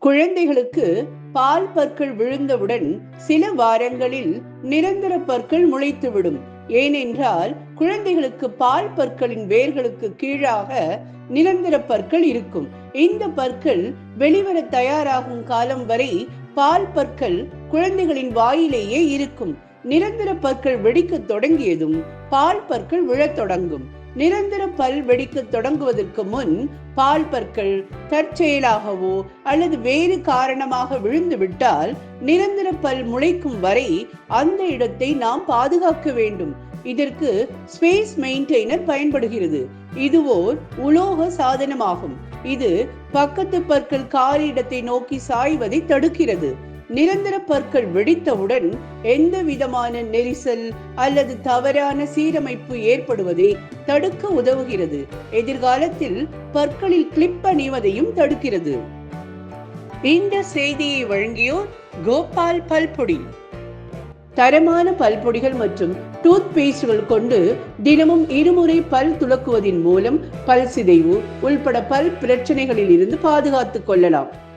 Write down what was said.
குழந்தைகளுக்கு பால் பற்கள் விழுந்தவுடன் சில வாரங்களில் நிரந்தர பற்கள் முளைத்துவிடும். ஏனென்றால் குழந்தைகளுக்கு பால் பற்களின் வேர்களுக்கு கீழாக நிரந்தர பற்கள் இருக்கும். இந்த பற்கள் வெளிவர தயாராகும் காலம் வரை பால் பற்கள் குழந்தைகளின் வாயிலேயே இருக்கும். நிரந்தர பற்கள் வெடிக்க தொடங்கியதும் பால் பற்கள் விழத் தொடங்கும். நிரந்தர பல் வெடிக்க தொடங்குவதற்கு முன் பால் பற்கள் தற்செயலாகவோ அல்லது வேறு காரணமாக விழுந்துவிட்டால் நிரந்தர பல் முளைக்கும் வரை அந்த இடத்தை நாம் பாதுகாக்க வேண்டும். இதற்கு ஸ்பேஸ் மெயின்டைனர் பயன்படுகிறது. இது ஓர் உலோக சாதனமாகும். இது பக்கத்து பற்கள் காரிடத்தை நோக்கி சாய்வதை தடுக்கிறது. நிரந்தர பற்கள் வெடித்தவுடன் எந்த விதமான நெரிசல் அல்லது தவறான சீரமைப்பு ஏற்படுவதை தடுக்க உதவுகிறது. எதிர்காலத்தில் பற்களில் கிளிப் அணிவதையும் தடுக்கிறது. இந்த செய்தியை வழங்கியோர் கோபால் பல்பொடி. தரமான பல்பொடிகள் மற்றும் டூத் பேஸ்டுகள் கொண்டு தினமும் இருமுறை பல் துளக்குவதன் மூலம் பல் சிதைவு உள்பட பல் பிரச்சனைகளில் இருந்து பாதுகாத்துக் கொள்ளலாம்.